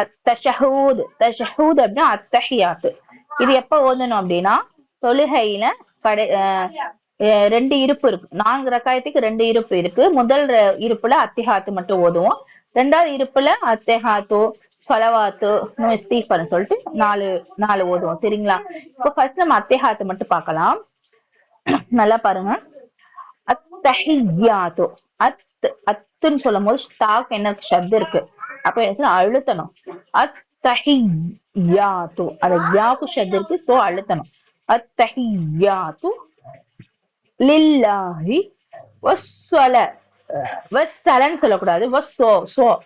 அத்தஷஹூத் தஷஹூத் அப்படின்னா அத்தஹியாத்து இது எப்ப ஓதணும் அப்படின்னா தொழுகையில கடை ரெண்டு இருப்பு இருக்கு. நான்கு ரக்காயத்துக்கு ரெண்டு இருப்பு இருக்கு. முதல் இருப்புல அத்திஹாத்து மட்டும் ஓதுவோம். ரெண்டாவது இருப்புல அத்திஹாத்து சொலவாத்து இஸ்தீஃபர்னு சொல்லிட்டு நாலு நாலு ஓதுவோம். சரிங்களா? இப்போ ஃபர்ஸ்ட் நம்ம அத்திஹாத்து மட்டும் பார்க்கலாம். நல்லா பாருங்க. அத்தஹியாத்து அத் அத்துன்னு சொல்லும் போது ஸ்டாக் என்ன சப்து இருக்கு. அப்ப என்ன அழுத்தணும். அத்தஹியாத்து அது யாக்கு சப்தம் இருக்கு சோ அழுத்தணும். அத்தஹியாத்து லில்லாஹி வஸ்ஸல. வஸ்ஸலன்னு சொல்லக்கூடாது. வஸ்ஸோ சோ.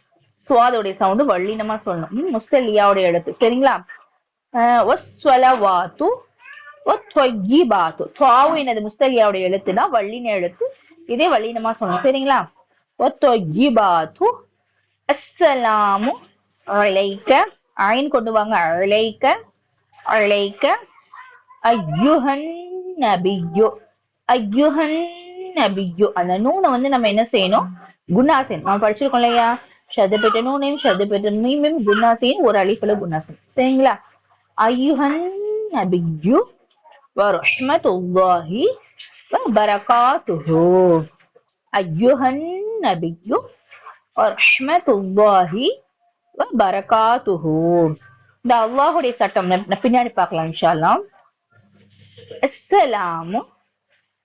சுவாதோடைய சவுண்டு வள்ளினமா சொல்லணும். முஸ்தலியாவுடைய எழுத்து. சரிங்களா? அஹ் வஸ்ஸலவாத்து வத்வய்யிபாத்து துவாவு என்னது? முஸ்தலியாவுடைய எழுத்துனா வள்ளின எழுத்து. இதே வள்ளினமா சொல்லணும். சரிங்களா? வத்வய்யிபாத்து அஸ்ஸலாமு அழைக்க ஐன் கொண்டு வாங்க. அழைக்க அழைக்க ஐயுஹன் நபியோ ஐயுஹன் நபியோ. அந்த நூனை வந்து நம்ம என்ன செய்யணும்? குணா நம்ம படிச்சிருக்கோம் இல்லையா? ஷதப்பெட்ட நூனையும் ஷதப்பெட்ட மீமையும் குணா ஒரு அழிப்புல குணா சரிங்களா? ஐயுஹன் நபியு வரஹ்மத்துல்லாஹி வபரகாத்துஹு ஐயுஹன் நபியு ரஹ்மத்துல்லாஹி வ பரகாத்துஹு இந்த அல்லாஹுடைய சட்டம் பின்னாடி பார்க்கலாம் இன்ஷா அஸ்ஸலாமு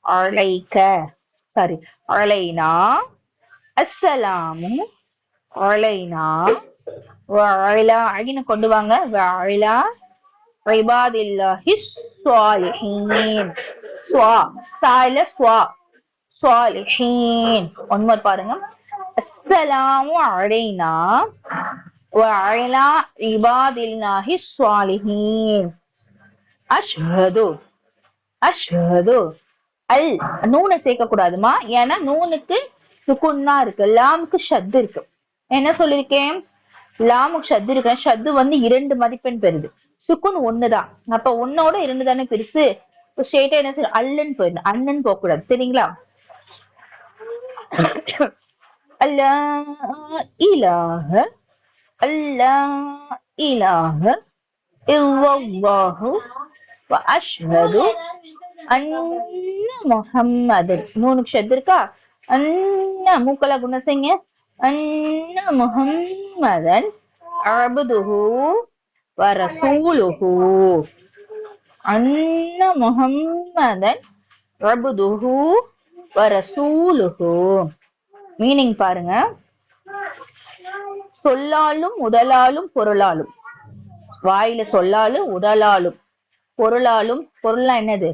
அலைக்க. சாரி அலைனா அஸ்ஸலாமு அலைனா வஅலா அகின கொண்டு வாங்க. வஅலா இபாதில்லாஹி ஸாலிஹீன். சுவா சாயில சுவா ஸாலிஹீன். ஒன்மர் பாருங்க. அஸ்ஸலாமு அலைனா وعلى عباد الله الصالحين அஷ்ஹது அஷ்ஹது அல் நூனை சேர்க்க கூடாதுமா ஏன்னா நூனுக்கு சுக்குன்னா இருக்கு லாமுக்கு ஷத்து இருக்கு என்ன சொல்லிருக்கேன் லாமுக்கு ஷத்து இருக்கு ஷத்து வந்து இரண்டு மதிப்பெண் பெறுது சுக்குன் ஒண்ணுதான் அப்ப ஒன்னோட இரண்டு தானே பெருசு ஸ்ட்ரெயிட்டா என்ன செய்யும் அல்லன்னு போயிடணும் அண்ணன் போக கூடாது சரிங்களா அல்லா இலாஹ அல்லா இலாஹ இவ்வல்லாஹு வ அஷ்ஹது அன்ன முஹம்மது. மூணு ஷத் இருக்கா? அன்ன மூக்கல குண செய்ங்க அன்ன முஹம்மதன் அபுதுஹு வ அன்ன முஹம்மதன் அபுதுஹு வ மீனிங் பாருங்க. சொல்லாலும் உடலாலும் பொருளாலும். வாயில சொல்லாலும் உடலாலும் பொருளாலும் பொருள்னா என்னது?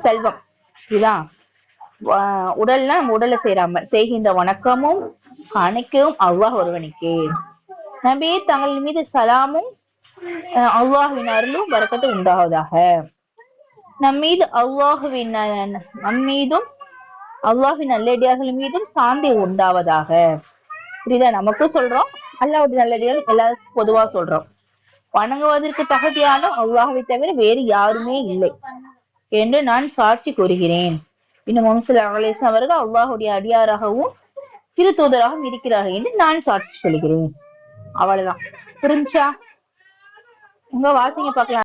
செல்வம். இதான் உடல்னா நம்ம உடலை செய்யறாம செய்கின்ற வணக்கமும் அனைக்கும் அல்லாஹ் ஒருவனுக்கே. நம்பி தங்கள் மீது சலாமும் அஹ் அருளும் வரக்கத்து உண்டாவதாக. நம்மீது அல்லாஹுவின் அல்லாஹின் நல்லடியார்கள் மீதும் சாந்தி உண்டாவதாக. புரியுதா? நமக்கும் சொல்றோம். அல்லாஹ்வுடைய நல்லடியார்கள் எல்லாருக்கும் பொதுவா சொல்றோம். வணங்குவதற்கு தகுதியான அல்லாஹை தவிர வேறு யாருமே இல்லை என்று நான் சாட்சி கூறுகிறேன். இன்னும் முகமது அகலேசன் அவர்கள் அல்லாஹுடைய அடியாராகவும் திரு தூதராகவும் இருக்கிறார்கள் என்று நான் சாட்சி சொல்கிறேன். அவ்வளவுதான். புரிஞ்சா உங்க வாசிங்க பார்க்கலாம்.